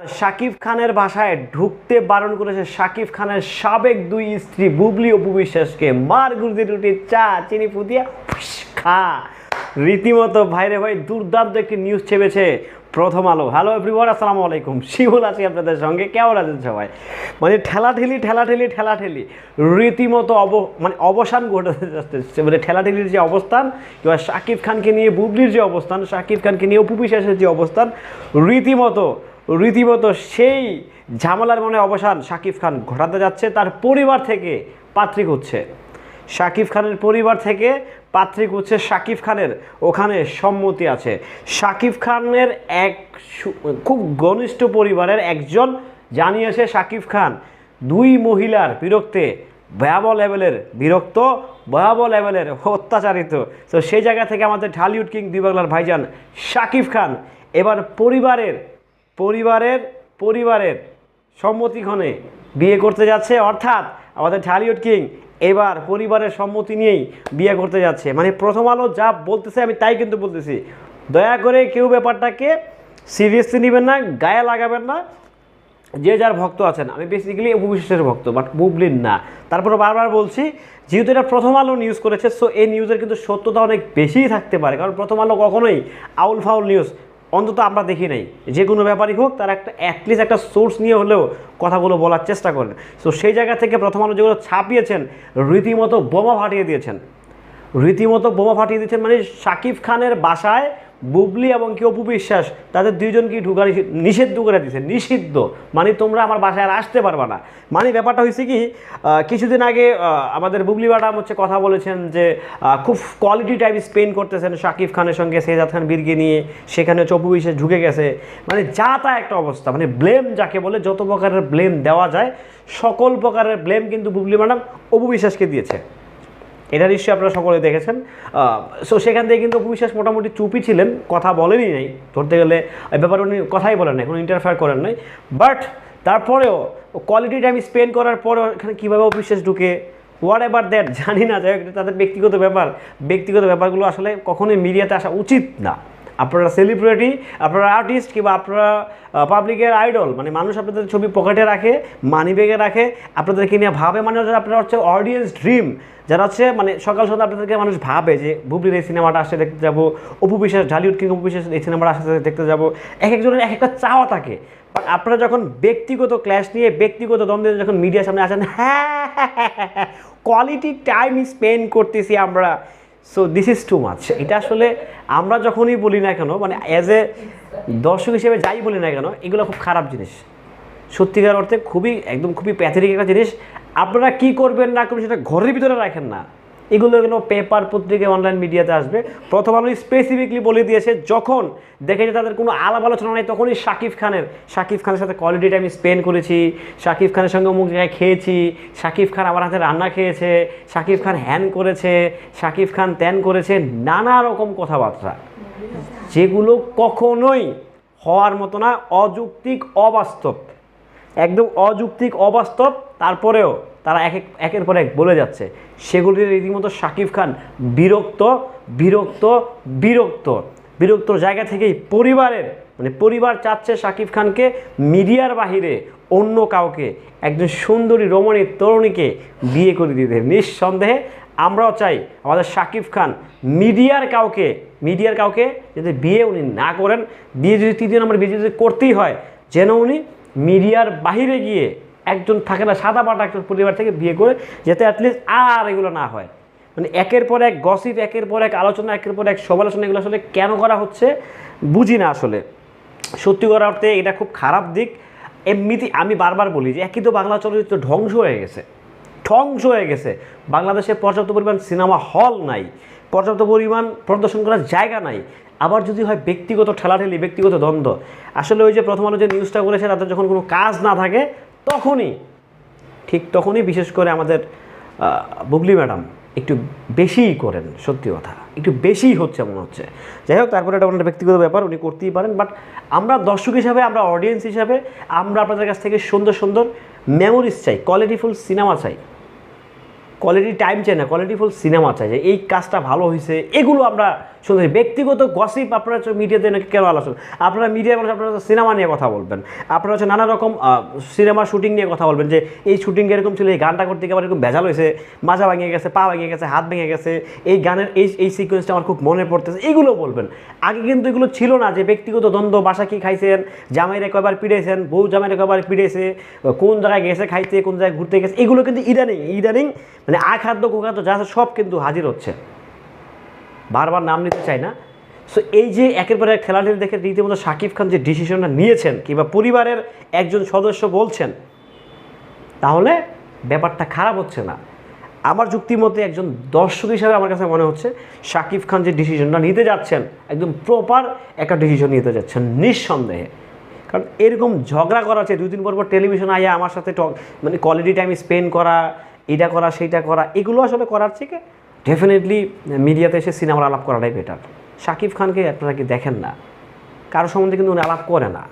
শাকিব খানের বাসায় ঢুকতে বারণ করেছে শাকিব খানের সাবেক দুই স্ত্রী, বুবলি অপু বিশ্বাসকে মার গুরদি রুটি চা, চিনি ফুদিয়া খা। রীতিমতো ভাইরে ভাই দুর্দান্ত একটি নিউজ ছেপেছে প্রথম আলো। হ্যালো এভরিওয়ান আসসালামু আলাইকুম। শিবুল আছি আপনাদের সঙ্গে। কেমন আছেন সবাই? মানে ঠেলাঠেলি ঠেলাঠেলি ঠেলাঠেলি। রীতিমতো অব মানে অবসান ঘটাতে যাচ্ছে মানে ঠেলাঠেলির যে অবস্থান কিংবা শাকিব খানকে নিয়ে, বুবলির যে অবস্থান, শাকিব খানকে নিয়ে অপু বিশ্বাসের যে অবস্থান, রীতিমতো রীতিমতো সেই ঝামেলার মনে অবসান শাকিব খান ঘটাতে যাচ্ছে, তার পরিবার থেকে পাত্রিক হচ্ছে শাকিব খানের পরিবার থেকে পাত্রিক হচ্ছে শাকিব খানের, ওখানে সম্মতি আছে। শাকিব খানের এক খুব ঘনিষ্ঠ পরিবারের একজন জানিয়েছে শাকিব খান, দুই মহিলার বিরক্তে ভয়াবহ লেভেলের বিরক্ত, ভয়াবহ লেভেলের অত্যাচারিত। তো সেই জায়গা থেকে আমাদের ঢালিউড কিং দুই ভাইজান শাকিব খান, এবার পরিবারের পরিবারের পরিবারের সম্মতিক্ষণে বিয়ে করতে যাচ্ছে। অর্থাৎ আমাদের ঢালিউড কিং এবার পরিবারের সম্মতি নিয়েই বিয়ে করতে যাচ্ছে। মানে প্রথম আলো যা বলতেছে আমি তাই কিন্তু বলতেছি। দয়া করে কেউ ব্যাপারটাকে সিরিয়াসলি নেবেন না, গায়ে লাগাবেন না। যে যার ভক্ত আছেন। আমি বেসিক্যালি উপবিশ্বাসের ভক্ত বাট বুবলির না। তারপরে বারবার বলছি, যেহেতু এটা প্রথম আলো নিউজ করেছে সো এই নিউজের কিন্তু সত্যতা অনেক বেশিই থাকতে পারে। কারণ প্রথম আলো কখনোই আউল ফাউল নিউজ অন্তত আমরা দেখি নাই। যে কোনো ব্যাপারই হোক, তারা একটা অ্যাটলিস্ট একটা সোর্স নিয়ে হলেও কথাগুলো বলার চেষ্টা করেন। সো সেই জায়গা থেকে প্রথম আলো যেগুলো ছাপিয়েছেন, রীতিমতো বোমা ফাটিয়ে দিয়েছেন। রীতিমতো বোমা ফাটিয়ে দিয়েছেন মানে শাকিব খানের বাসায় বুবলি এবং কি অপু বিশ্বাস, তাদের দুইজনকে ঢুকা নিষিদ্ধ করে দিয়েছে নিষিদ্ধ। মানে তোমরা আমার বাসায় আর আসতে পারবে না। মানে ব্যাপারটা হয়েছে কি কিছুদিন আগে আমাদের বুবলি ম্যাডাম হচ্ছে কথা বলেছেন যে খুব কোয়ালিটি টাইম স্পেন্ড করতেছেন শাকিব খানের সঙ্গে, সেজাদ খান বীরকে নিয়ে। সেখানে হচ্ছে অপু বিশ্বাস ঢুকে গেছে। মানে যা তা একটা অবস্থা। মানে ব্লেম যাকে বলে, যত প্রকারের ব্লেম দেওয়া যায়, সকল প্রকারের ব্লেম কিন্তু বুবলি ম্যাডাম অপু বিশ্বাসকে দিয়েছে। এটা নিশ্চয়ই আপনারা সকলে দেখেছেন। সো সেখান থেকে কিন্তু অপু বিশ্বাস মোটামুটি চুপি ছিলেন, কথা বলেনি নাই। ধরতে গেলে এই ব্যাপারে উনি কথাই বলেন নাই, কোনো ইন্টারফেয়ার করেন নাই। বাট তারপরেও কোয়ালিটি টাইম স্পেন্ড করার পরেও এখানে কীভাবে অপু বিশ্বাস ঢুকে? হোয়াট এভার দ্যাট জানি না, যাই তাদের ব্যক্তিগত ব্যাপার। ব্যক্তিগত ব্যাপারগুলো আসলে কখনোই মিডিয়াতে আসা উচিত না। আপনারা সেলিব্রিটি আপনারা আর্টিস্ট কিংবা আপনারা পাবলিকের আইডল মানে মানুষ আপনাদের ছবি পকেটে রাখে মানি ব্যাগে রাখে, আপনাদেরকে নিয়ে ভাবে মানে হচ্ছে আপনারা হচ্ছে অডিয়েন্স ড্রিম যারা হচ্ছে মানে সকাল সন্ধ্যা আপনাদেরকে মানুষ ভাবে যে বুবলির এই সিনেমাটা আসতে দেখতে যাব। অপু বিশ্বাস, ঢালিউড কিং অপু বিশ্বাস, এই সিনেমাটা আসতে দেখতে যাব। এক একজনের এক একটা চাওয়া থাকে। বাট আপনারা যখন ব্যক্তিগত ক্ল্যাশ নিয়ে, ব্যক্তিগত দ্বন্দ্বে যখন মিডিয়ার সামনে আসেন হ্যাঁ কোয়ালিটি টাইম স্পেন্ড করতেছি আমরা। So this is too much এটা আসলে আমরা যখনই বলি না কেন মানে অ্যাজ এ দর্শক হিসেবে যাই বলি না কেন, এগুলো খুব খারাপ জিনিস। সত্যিকার অর্থে খুবই, একদম খুবই প্যাথেটিক একটা জিনিস। আপনারা কি করবেন না করবেন সেটা ঘরের ভিতরে রাখেন না। এগুলো এগুলো পেপার পত্রিকা অনলাইন মিডিয়াতে আসবে। প্রথম আলো স্পেসিফিকলি বলে দিয়েছে, যখন দেখে যে তাদের কোনো আলাপ আলোচনা নেই, তখনই শাকিব খানের শাকিব খানের সাথে কোয়ালিটি টাইম স্পেন্ড করেছি, শাকিব খানের সঙ্গে অমুক জায়গায় খেয়েছি, শাকিব খান আমার হাতে রান্না খেয়েছে, শাকিব খান হ্যান করেছে, শাকিব খান ত্যান করেছে, নানা রকম কথাবার্তা। যেগুলো কখনোই হওয়ার মতো না, অযৌক্তিক, অবাস্তব। একদম অযৌক্তিক, অবাস্তব, তারপরেও তারা এক এক, একের পর এক বলে যাচ্ছে। সেগুলির রীতিমতো শাকিব খান বিরক্ত বিরক্ত বিরক্ত। বিরক্তর জায়গা থেকেই পরিবারের মানে পরিবার চাচ্ছে শাকিব খানকে মিডিয়ার বাহিরে অন্য কাউকে, একজন সুন্দরী, রমণী, তরুণীকে বিয়ে করে দিতে। নিঃসন্দেহে আমরাও চাই আমাদের শাকিব খান মিডিয়ার কাউকে মিডিয়ার কাউকে যদি বিয়ে উনি না করেন। বিয়ে যদি তৃতীয় নম্বর বিয়ে যদি করতেই হয়, যেন উনি মিডিয়ার বাহিরে গিয়ে একজন থাকে না, সাদা পাটা একজন পরিবার থেকে বিয়ে করে, যাতে অ্যাটলিস্ট আর এগুলো না হয়। মানে একের পর এক গসিপ একের পর এক আলোচনা, একের পর এক সমালোচনা, এগুলো আসলে কেন করা হচ্ছে বুঝি না আসলে। সত্যি করা অর্থে এটা খুব খারাপ দিক। এমনিতে আমি বারবার বলি যে একই তো বাংলা চলচ্চিত্র ধ্বংস হয়ে গেছে। ধ্বংস হয়ে গেছে। বাংলাদেশে পর্যাপ্ত পরিমাণ সিনেমা হল নাই। পর্যাপ্ত পরিমাণ প্রদর্শন করার জায়গা নাই। আবার যদি হয় ব্যক্তিগত ঠেলাঠেলি, ব্যক্তিগত দ্বন্দ্ব। আসলে ওই যে প্রথম আলো যে নিউজটা করেছে তাদের যখন কোনো কাজ না থাকে তখনই, ঠিক তখনই বিশেষ করে আমাদের বুগলি ম্যাডাম একটু বেশিই করেন, সত্যি কথা। একটু বেশি হচ্ছে মনে হচ্ছে। যাই হোক, তারপরে এটা ওনার ব্যক্তিগত ব্যাপার, উনি করতেই পারেন। বাট আমরা দর্শক হিসাবে, আমরা অডিয়েন্স হিসাবে, আমরা আপনাদের কাছ থেকে সুন্দর সুন্দর মেমোরিজ চাই কোয়ালিটিফুল সিনেমা চাই। কোয়ালিটি টাইম চাই না কোয়ালিটিফুল সিনেমা চাই। যে এই কাজটা ভালো হয়েছে এগুলো আমরা শুনতে চাই। ব্যক্তিগত গসিপ আপনারা হচ্ছে মিডিয়াতে নাকি কেন আলোচনা? আপনারা মিডিয়া মানুষ, আপনারা সিনেমা নিয়ে কথা বলবেন। আপনারা হচ্ছে নানা রকম সিনেমার শুটিং নিয়ে কথা বলবেন যে, এই শুটিং এরকম ছিল, এই গানটা করতে গিয়ে আবার এরকম ভেজাল হয়েছে মাজা ভেঙে গেছে, পা ভেঙে গেছে, হাত ভেঙে গেছে, এই গানের, এই এই সিকোয়েন্সটা আমার খুব মনে পড়তেছে, এগুলো বলবেন। আগে কিন্তু এগুলো ছিল না যে, ব্যক্তিগত দ্বন্দ্ব, বাসা কি খাইছেন, জামাইরে কয়বার পিড়েছেন বউ জামাইরে কয়বার পিড়েছে কোন জায়গায় গেছে খাইতে কোন জায়গায় ঘুরতে গেছে, এগুলো কিন্তু ইদানিং ইদানিং মানে আখাদ্য কুখাদ্য যা সব কিন্তু হাজির হচ্ছে। বারবার নাম নিতে চাই না। সো এই যে একের পর এক খেলাটি দেখে রীতিমতো শাকিব খান যে ডিসিশনটা নিয়েছেন কিংবা পরিবারের একজন সদস্য বলছেন, তাহলে ব্যাপারটা খারাপ হচ্ছে না। আমার যুক্তি মতে একজন দর্শক হিসাবে আমার কাছে মনে হচ্ছে শাকিব খান যে ডিসিশনটা নিতে যাচ্ছেন, একদম প্রপার একটা ডিসিশন নিতে যাচ্ছেন নিঃসন্দেহে। কারণ এরকম ঝগড়া করা আছে দুই দিন পর পর টেলিভিশন আইয়া আমার সাথে টক মানে কোয়ালিটি টাইম স্পেন্ড করা এটা করা, সেইটা করা, এগুলো আসলে করার থেকে ডেফিনেটলি মিডিয়াতে এসে সিনেমার আলাপ করাটাই বেটার শাকিব খানকে আপনারা কি দেখেন না? কারও সম্বন্ধে কিন্তু উনি আলাপ করে না।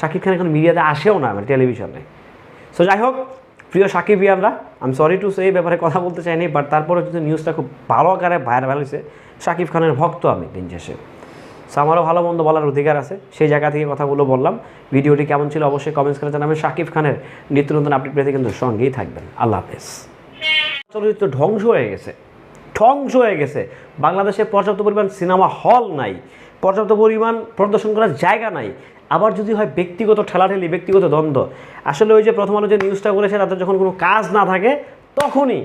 শাকিব খান এখন মিডিয়াতে আসেও না মানে টেলিভিশনে সো যাই হোক, প্রিয় সাকিব ইয়ানরা আমি সরি টু সে এই ব্যাপারে কথা বলতে চাইনি বাট তারপরে কিন্তু নিউজটা খুব ভালো আকারে ভাইরাল হয়েছে। শাকিব খানের ভক্ত আমি দিন শেষে। সো আমারও ভালো মন্দ বলার অধিকার আছে। সেই জায়গা থেকে কথাগুলো বললাম। ভিডিওটি কেমন ছিল অবশ্যই কমেন্টস করে জানাবেন। শাকিব খানের নিত্য নতুন আপডেট পেতে কিন্তু সঙ্গেই থাকবেন। আল্লাহ হাফেজ। চলচ্চিত্র ধ্বংস হয়ে গেছে। ধ্বংস হয়ে গেছে। বাংলাদেশে পর্যাপ্ত পরিমাণ সিনেমা হল নাই। পর্যাপ্ত পরিমাণ প্রদর্শন করার জায়গা নাই। আবার যদি হয় ব্যক্তিগত ঠেলাঠেলি, ব্যক্তিগত দ্বন্দ্ব। আসলে ওই যে প্রথম আলো যে নিউজটা করেছে তাদের যখন কোনো কাজ না থাকে, তখনই,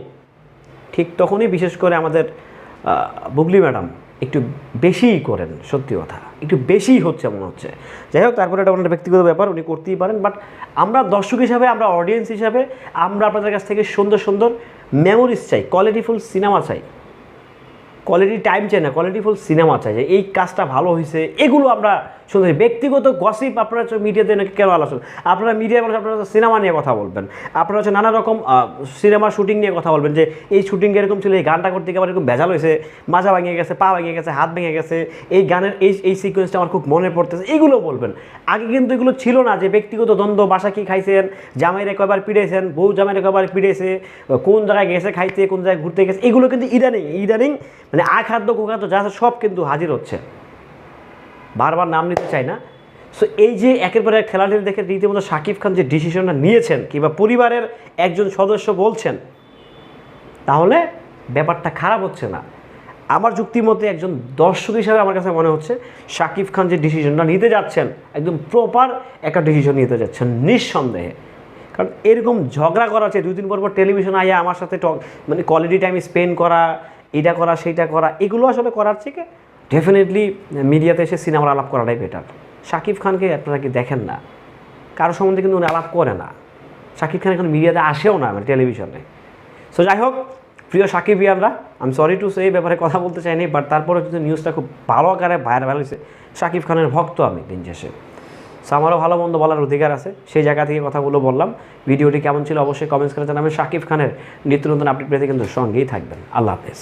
ঠিক তখনই বিশেষ করে আমাদের বুগলি ম্যাডাম একটু বেশিই করেন, সত্যি কথা। একটু বেশিই হচ্ছে মনে হচ্ছে। যাই হোক, তারপরে এটা ওনার ব্যক্তিগত ব্যাপার, উনি করতেই পারেন। বাট আমরা দর্শক হিসাবে, আমরা অডিয়েন্স হিসাবে, আমরা আপনাদের কাছ থেকে সুন্দর সুন্দর মেমোরিজ চাই কোয়ালিটিফুল সিনেমা চাই। কোয়ালিটি টাইম চাই না কোয়ালিটিফুল সিনেমা চাই। যে এই কাজটা ভালো হয়েছে এগুলো আমরা শুনতে চাই। ব্যক্তিগত গসিপ আপনারা হচ্ছে মিডিয়াতে নাকি কেন আলোচনা আপনারা মিডিয়া মানুষ, আপনারা সিনেমা নিয়ে কথা বলবেন। আপনারা হচ্ছে নানা রকম সিনেমার শুটিং নিয়ে কথা বলবেন। যে এই শুটিং এরকম ছিল, এই গানটা করতে গিয়ে আবার এরকম ভেজাল হয়েছে মাজা ভেঙে গেছে, পা ভেঙে গেছে, হাত ভেঙে গেছে, এই গানের এই এই সিকোয়েন্সটা আমার খুব মনে পড়তেছে। এগুলো বলবেন। আগে কিন্তু এগুলো ছিল না যে ব্যক্তিগত দ্বন্দ্ব, বাসা কি খাইছেন, জামাইরে কয়বার পিড়েছেন বউ জামাইরে কয়বার পিড়েছে কোন জায়গায় গেছে খাইতে কোন জায়গায় ঘুরতে গেছে, এগুলো কিন্তু ইদানিং ইদানিং মানে আখাদ্য কুখাদ্য যা আছে সব কিন্তু হাজির হচ্ছে। বারবার নাম নিতে চাই না। সো এই যে একের পর এক খেলাটি দেখে রীতিমতো শাকিব খান যে ডিসিশনটা নিয়েছেন কিংবা পরিবারের একজন সদস্য বলছেন, তাহলে ব্যাপারটা খারাপ হচ্ছে না। আমার যুক্তি মতে একজন দর্শক হিসাবে আমার কাছে মনে হচ্ছে শাকিব খান যে ডিসিশনটা নিতে যাচ্ছেন, একদম প্রপার একটা ডিসিশন নিতে যাচ্ছেন নিঃসন্দেহে। কারণ এরকম ঝগড়া করা আছে দুই দিন পর পর টেলিভিশন আইয়া আমার সাথে টক মানে কোয়ালিটি টাইম স্পেন্ড করা এটা করা, সেইটা করা, এগুলো আসলে করার থেকে ডেফিনেটলি মিডিয়াতে এসে সিনেমার আলাপ করাটাই বেটার শাকিব খানকে আপনারা কি দেখেন না? কারও সম্বন্ধে কিন্তু উনি আলাপ করে না। শাকিব খান এখন মিডিয়াতে আসেও না মানে টেলিভিশনে সো যাই হোক, প্রিয় সাকিব ইয়ানরা আমি সরি টু সে এই ব্যাপারে কথা বলতে চাইনি বাট তারপরে কিন্তু নিউজটা খুব ভালো আকারে ভাইরাল হয়েছে। শাকিব খানের ভক্ত আমি দিন শেষে। সো আমারও ভালো মন্দ বলার অধিকার আছে। সেই জায়গা থেকে কথাগুলো বললাম। ভিডিওটি কেমন ছিল অবশ্যই কমেন্টস করে জানাবেন। শাকিব খানের নিত্য নতুন আপডেট পেতে কিন্তু সঙ্গেই থাকবেন। আল্লাহ হাফেজ।